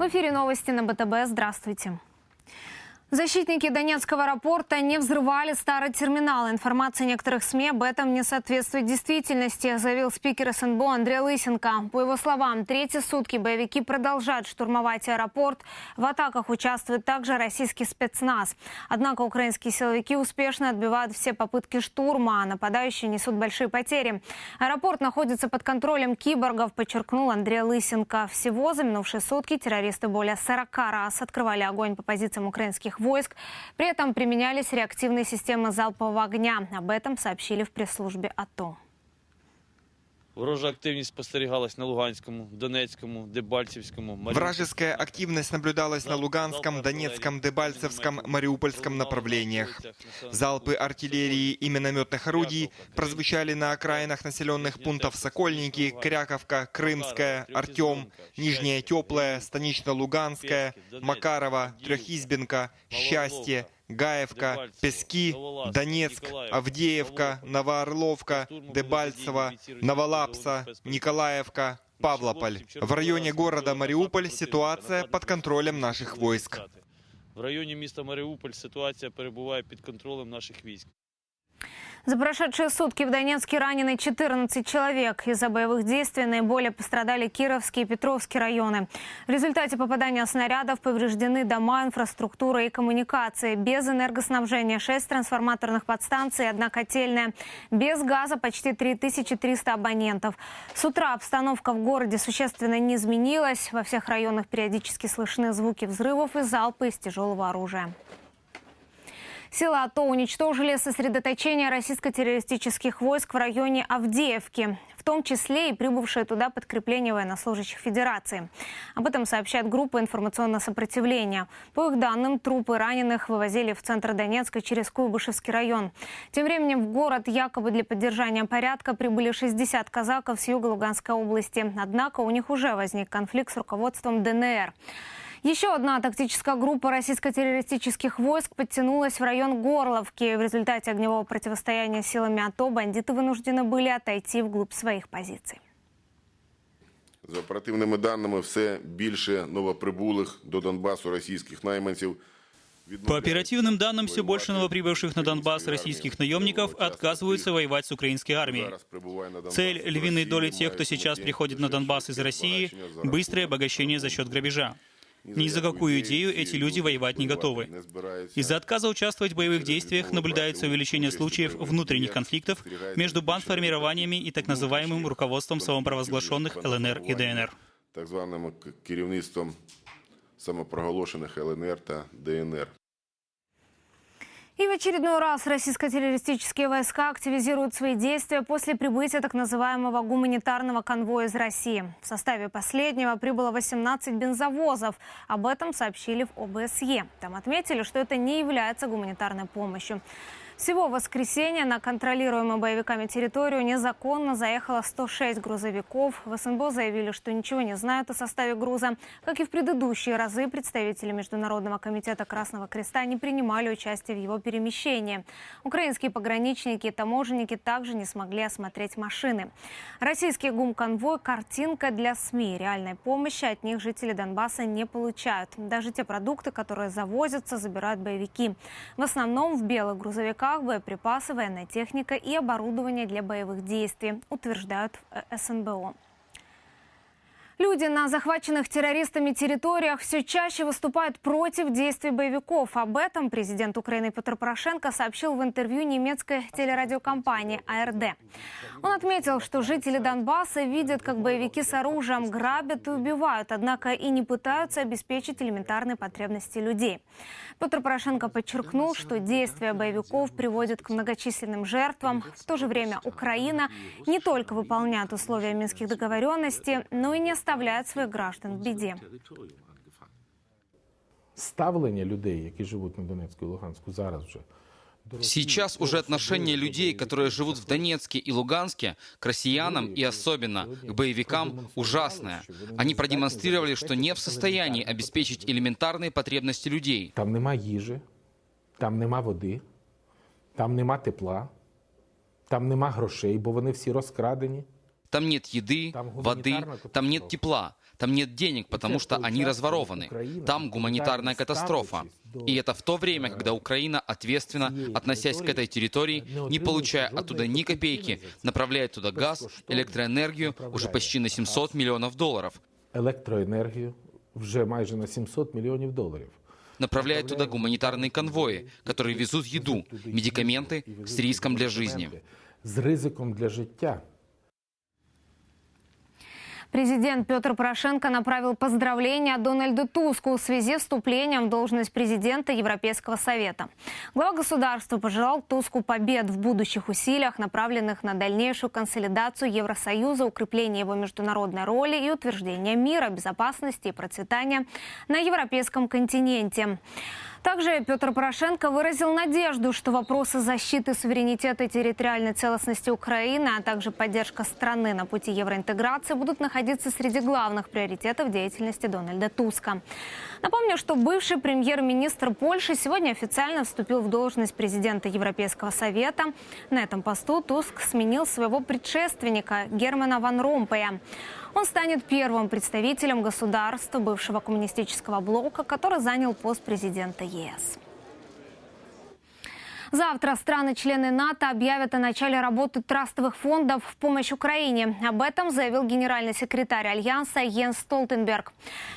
В эфире новости на БТБ. Здравствуйте. Защитники Донецкого аэропорта не взрывали старый терминал. Информация некоторых СМИ об этом не соответствует действительности, заявил спикер СНБО Андрей Лысенко. По его словам, третьи сутки боевики продолжают штурмовать аэропорт. В атаках участвует также российский спецназ. Однако украинские силовики успешно отбивают все попытки штурма, а нападающие несут большие потери. Аэропорт находится под контролем киборгов, подчеркнул Андрей Лысенко. Всего за минувшие сутки террористы более 40 раз открывали огонь по позициям украинских войск. При этом применялись реактивные системы залпового огня. Об этом сообщили в пресс-службе АТО. Ворожа активність спостерігалась на Луганському, Донецькому, Дебальцівському, Маріупольському. Вражеская активность наблюдалась на Луганском, Донецком, Дебальцевском, Мариупольском направлениях. Залпы артиллерии и минометных орудий прозвучали на окраинах населенных пунктов Сокольники, Кряковка, Крымская, Артем, Нижняя Теплая, Станично-Луганская, Макарова, Трехизбенка, Счастье, Гаевка, Пески, Донецк, Авдеевка, Новоорловка, Дебальцево, Новолапса, Николаевка, Павлополь. В районе города Мариуполь ситуация под контролем наших войск. В районі міста Маріуполь ситуація перебуває під контролем наших військ. За прошедшие сутки в Донецке ранены 14 человек. Из-за боевых действий наиболее пострадали Кировский и Петровский районы. В результате попадания снарядов повреждены дома, инфраструктура и коммуникации. Без энергоснабжения 6 трансформаторных подстанций, одна котельная. Без газа почти 3300 абонентов. С утра обстановка в городе существенно не изменилась. Во всех районах периодически слышны звуки взрывов и залпы из тяжелого оружия. Силы АТО уничтожили сосредоточение российско-террористических войск в районе Авдеевки, в том числе и прибывшее туда подкрепление военнослужащих Федерации. Об этом сообщает группа информационного сопротивления. По их данным, трупы раненых вывозили в центр Донецка через Куйбышевский район. Тем временем в город якобы для поддержания порядка прибыли 60 казаков с юга Луганской области. Однако у них уже возник конфликт с руководством ДНР. Еще одна тактическая группа российско-террористических войск подтянулась в район Горловки. В результате огневого противостояния с силами АТО бандиты вынуждены были отойти вглубь своих позиций. За оперативними даними, все більше новоприбулих до Донбасу російських найманців. По оперативным данным, все больше новоприбывших на Донбасс российских наемников отказываются воевать с украинской армией. Цель львиной доли тех, кто сейчас приходит на Донбасс из России – быстрое обогащение за счет грабежа. Ни за какую идею эти люди воевать не готовы. Из-за отказа участвовать в боевых действиях наблюдается увеличение случаев внутренних конфликтов между бандформированиями и так называемым руководством самопровозглашенных ЛНР и ДНР. Так званим керівництвом самопроголошених ЛНР та ДНР. И в очередной раз российско-террористические войска активизируют свои действия после прибытия так называемого гуманитарного конвоя из России. В составе последнего прибыло 18 бензовозов. Об этом сообщили в ОБСЕ. Там отметили, что это не является гуманитарной помощью. Всего в воскресенье на контролируемую боевиками территорию незаконно заехало 106 грузовиков. В СНБО заявили, что ничего не знают о составе груза. Как и в предыдущие разы, представители Международного комитета Красного Креста не принимали участие в его перемещении. Украинские пограничники и таможенники также не смогли осмотреть машины. Российский гум-конвой – картинка для СМИ. Реальной помощи от них жители Донбасса не получают. Даже те продукты, которые завозятся, забирают боевики. В основном в белых грузовиках боеприпасы, военная техника и оборудование для боевых действий, утверждают э, СНБО. Люди на захваченных террористами территориях все чаще выступают против действий боевиков. Об этом президент Украины Петр Порошенко сообщил в интервью немецкой телерадиокомпании АРД. Он отметил, что жители Донбасса видят, как боевики с оружием грабят и убивают, однако и не пытаются обеспечить элементарные потребности людей. Петр Порошенко подчеркнул, что действия боевиков приводят к многочисленным жертвам. В то же время Украина не только выполняет условия минских договоренностей, но и не оставляет своих граждан в беде. ставлення людей, які живуть на Донецьку і Луганську, зараз вже до Росії, Сейчас до уже Росії, отношение до людей, боєвиків, которые живут в Донецке и Луганске, к россиянам и особенно к боевикам, ужасное. Они продемонстрировали, что не в состоянии обеспечить элементарные потребности людей. Там нема їжі, там нема води, там нема тепла, там нема грошей, бо вони всі розкрадені. Там нет еды, Там воды, гуманитарная там нет катастрофа. тепла, там нет денег, потому это что они участвует разворованы. Украина, Там гуманитарная ставлячись катастрофа. до, И это в то время, когда Украина ответственно, цієї относясь к этой территории, не не отримуючи получая жодної оттуда ни копійки копейки, за це, направляет туда газ, безкоштовно электроэнергию уже направляє почти на 700 миллионов долларов. електроенергію вже майже на 700 мільйонів доларів. Направляет туда гуманитарные конвои, которые везут еду, медикаменты с риском для жизни. З ризиком для життя. Президент Петр Порошенко направил поздравления Дональду Туску в связи с вступлением в должность президента Европейского совета. Глава государства пожелал Туску побед в будущих усилиях, направленных на дальнейшую консолидацию Евросоюза, укрепление его международной роли и утверждение мира, безопасности и процветания на европейском континенте. Также Петр Порошенко выразил надежду, что вопросы защиты суверенитета и территориальной целостности Украины, а также поддержка страны на пути евроинтеграции будут находиться среди главных приоритетов деятельности Дональда Туска. Напомню, что бывший премьер-министр Польши сегодня официально вступил в должность президента Европейского совета. На этом посту Туск сменил своего предшественника Германа Ван Ромпея. Он станет первым представителем государства бывшего коммунистического блока, который занял пост президента ЕС. Завтра страны-члены НАТО объявят о начале работы трастовых фондов в помощь Украине. Об этом заявил генеральный секретарь Альянса Йенс Столтенберг.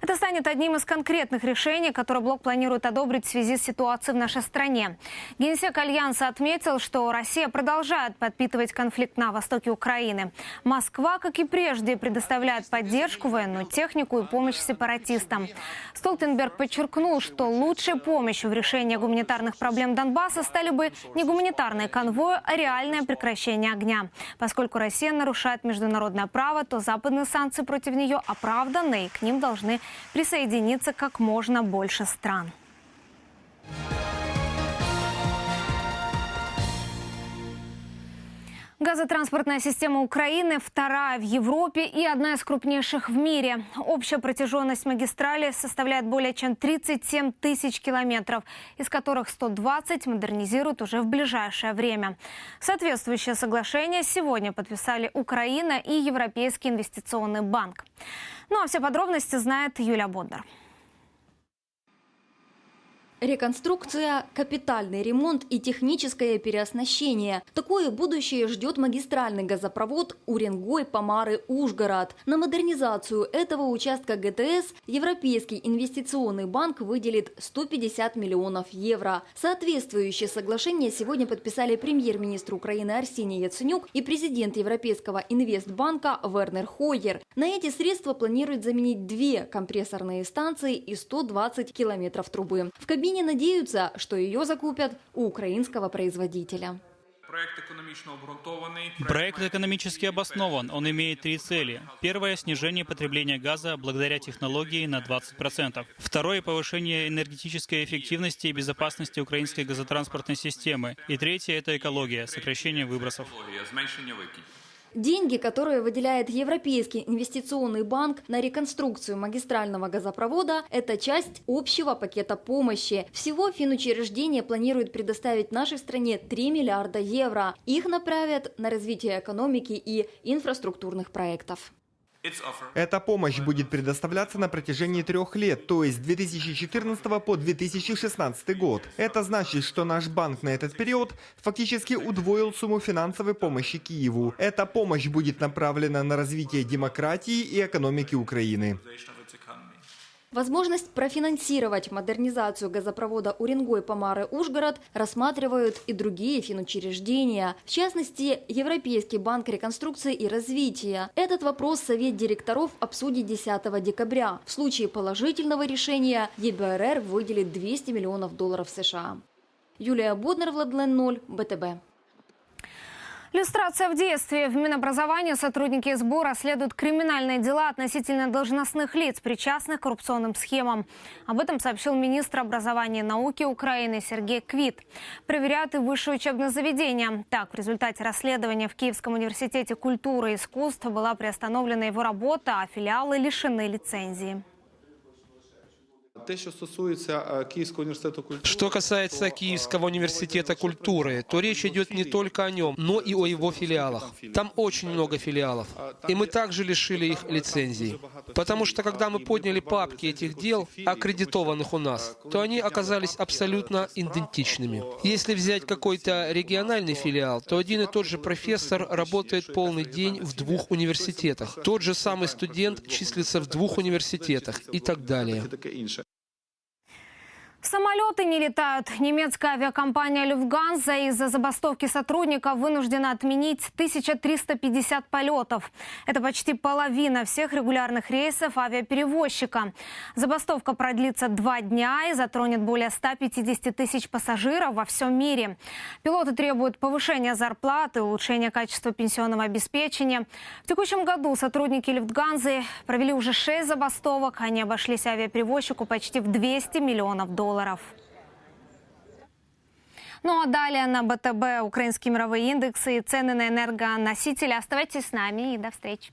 Это станет одним из конкретных решений, которые блок планирует одобрить в связи с ситуацией в нашей стране. Генсек Альянса отметил, что Россия продолжает подпитывать конфликт на востоке Украины. Москва, как и прежде, предоставляет поддержку, военную технику и помощь сепаратистам. Столтенберг подчеркнул, что лучшей помощью в решении гуманитарных проблем Донбасса стали бы не гуманитарные конвои, а реальное прекращение огня. Поскольку Россия нарушает международное право, то западные санкции против нее оправданы, и к ним должны присоединиться как можно больше стран. Газотранспортная система Украины вторая в Европе и одна из крупнейших в мире. Общая протяженность магистрали составляет более чем 37 тысяч километров, из которых 120 модернизируют уже в ближайшее время. Соответствующее соглашение сегодня подписали Украина и Европейский инвестиционный банк. Ну а все подробности знает Юлия Бондар. Реконструкция, капитальный ремонт и техническое переоснащение. Такое будущее ждет магистральный газопровод Уренгой-Помары-Ужгород. На модернизацию этого участка ГТС Европейский инвестиционный банк выделит 150 миллионов евро. Соответствующее соглашение сегодня подписали премьер-министр Украины Арсений Яценюк и президент Европейского инвестбанка Вернер Хойер. На эти средства планируют заменить две компрессорные станции и 120 километров трубы. В кабине надеются, что ее закупят у украинского производителя. Проект экономично обґрунтований. Проект экономически обоснован. Он имеет три цели. Первое – снижение потребления газа благодаря технологии на 20%. Второе – повышение энергетической эффективности и безопасности украинской газотранспортной системы. И третье – это экология, сокращение выбросов. Деньги, которые выделяет Европейский инвестиционный банк на реконструкцию магистрального газопровода, это часть общего пакета помощи. Всего финучреждение планирует предоставить нашей стране 3 миллиарда евро. Их направят на развитие экономики и инфраструктурных проектов. Эта помощь будет предоставляться на протяжении трех лет, то есть с 2014 по 2016 год. Это значит, что наш банк на этот период фактически удвоил сумму финансовой помощи Киеву. Эта помощь будет направлена на развитие демократии и экономики Украины. Возможность профинансировать модернизацию газопровода Уренгой-Помары-Ужгород рассматривают и другие финучреждения. В частности, Европейский банк реконструкции и развития. Этот вопрос Совет директоров обсудит 10 декабря. В случае положительного решения ЕБРР выделит 200 миллионов долларов США. Юлия Боднер, Владлен Ноль, БТБ. Люстрация в детстве. В Минобразовании сотрудники СБУ расследуют криминальные дела относительно должностных лиц, причастных к коррупционным схемам. Об этом сообщил министр образования и науки Украины Сергей Квит. Проверяют и высшее учебное заведение. Так, в результате расследования в Киевском университете культуры и искусств была приостановлена его работа, а филиалы лишены лицензии. Что касается Киевского университета культуры, то речь идет не только о нем, но и о его филиалах. Там очень много филиалов. И мы также лишили их лицензий. Потому что когда мы подняли папки этих дел, аккредитованных у нас, то они оказались абсолютно идентичными. Если взять какой-то региональный филиал, то один и тот же профессор работает полный день в двух университетах. Тот же самый студент числится в двух университетах и так далее. Самолеты не летают. Немецкая авиакомпания «Люфтганза» из-за забастовки сотрудников вынуждена отменить 1350 полетов. Это почти половина всех регулярных рейсов авиаперевозчика. Забастовка продлится два дня и затронет более 150 тысяч пассажиров во всем мире. Пилоты требуют повышения зарплаты, улучшения качества пенсионного обеспечения. В текущем году сотрудники «Люфтганзы» провели уже шесть забастовок. Они обошлись авиаперевозчику почти в 200 миллионов долларов. Ну а далее на БТБ украинские мировые индексы и цены на энергоносители. Оставайтесь с нами и до встречи.